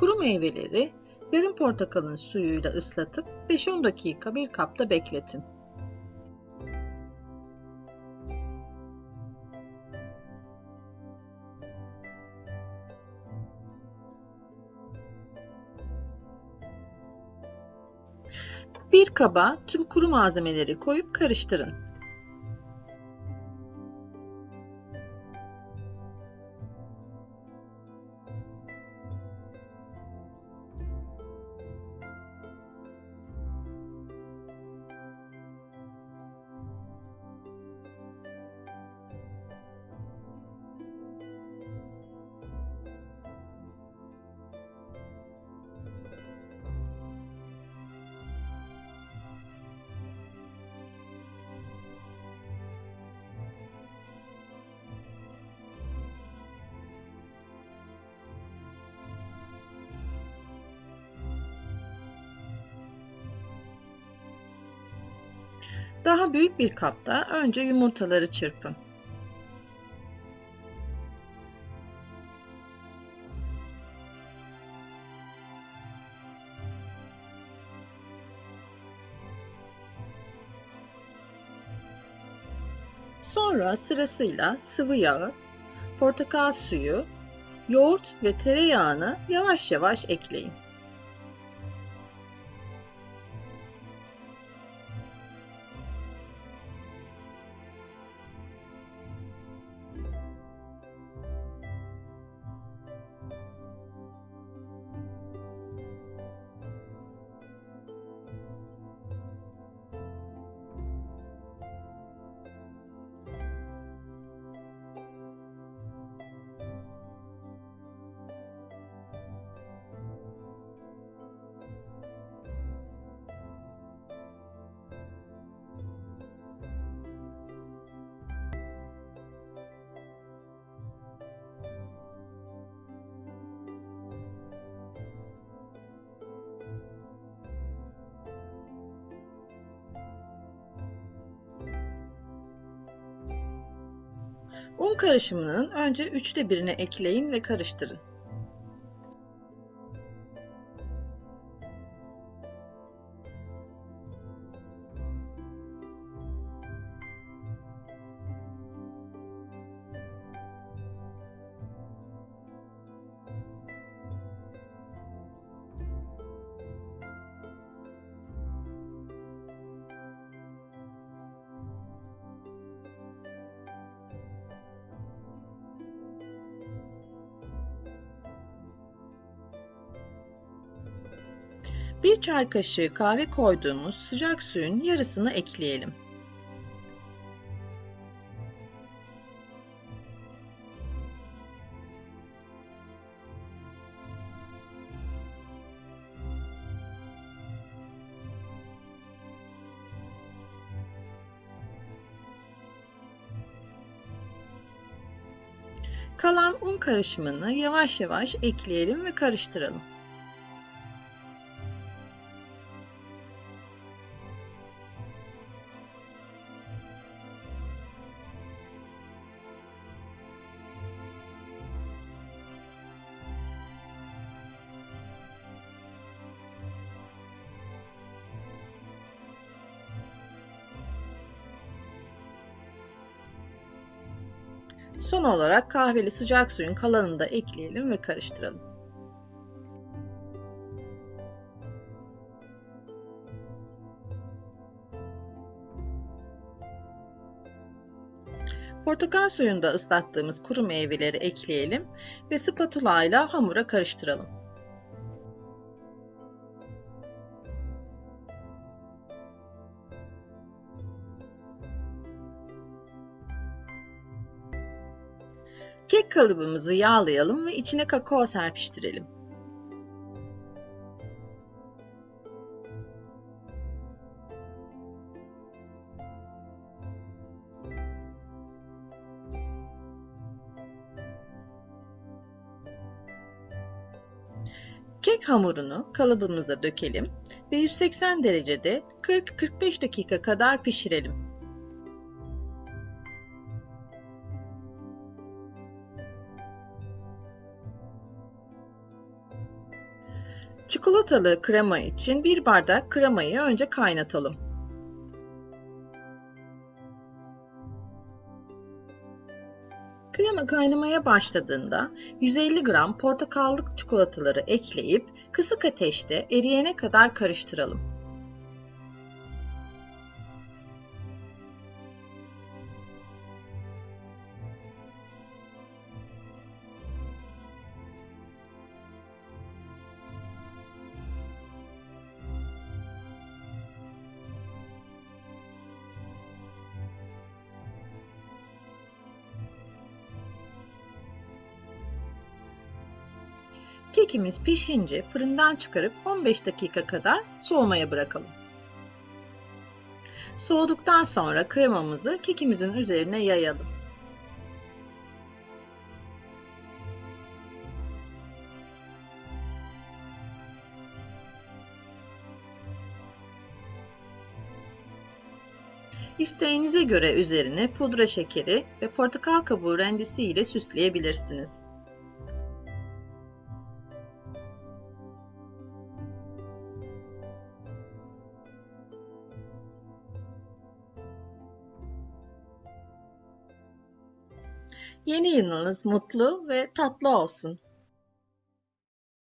Kuru meyveleri yarım portakalın suyuyla ıslatıp 5-10 dakika bir kapta bekletin. Bir kaba tüm kuru malzemeleri koyup karıştırın. Daha büyük bir kapta önce yumurtaları çırpın. Sonra sırasıyla sıvı yağı, portakal suyu, yoğurt ve tereyağını yavaş yavaş ekleyin. Un karışımının önce üçte birini ekleyin ve karıştırın. Bir çay kaşığı kahve koyduğumuz sıcak suyun yarısını ekleyelim. Kalan un karışımını yavaş yavaş ekleyelim ve karıştıralım. Son olarak kahveli sıcak suyun kalanını da ekleyelim ve karıştıralım. Portakal suyunda ıslattığımız kuru meyveleri ekleyelim ve spatula ile hamura karıştıralım. Kek kalıbımızı yağlayalım ve içine kakao serpiştirelim. Kek hamurunu kalıbımıza dökelim ve 180 derecede 40-45 dakika kadar pişirelim. Çikolatalı krema için bir bardak kremayı önce kaynatalım. Krema kaynamaya başladığında 150 gram portakallı çikolataları ekleyip kısık ateşte eriyene kadar karıştıralım. Kekimiz pişince fırından çıkarıp 15 dakika kadar soğumaya bırakalım. Soğuduktan sonra kremamızı kekimizin üzerine yayalım. İsteğinize göre üzerine pudra şekeri ve portakal kabuğu rendesi ile süsleyebilirsiniz. Yeni yılınız mutlu ve tatlı olsun.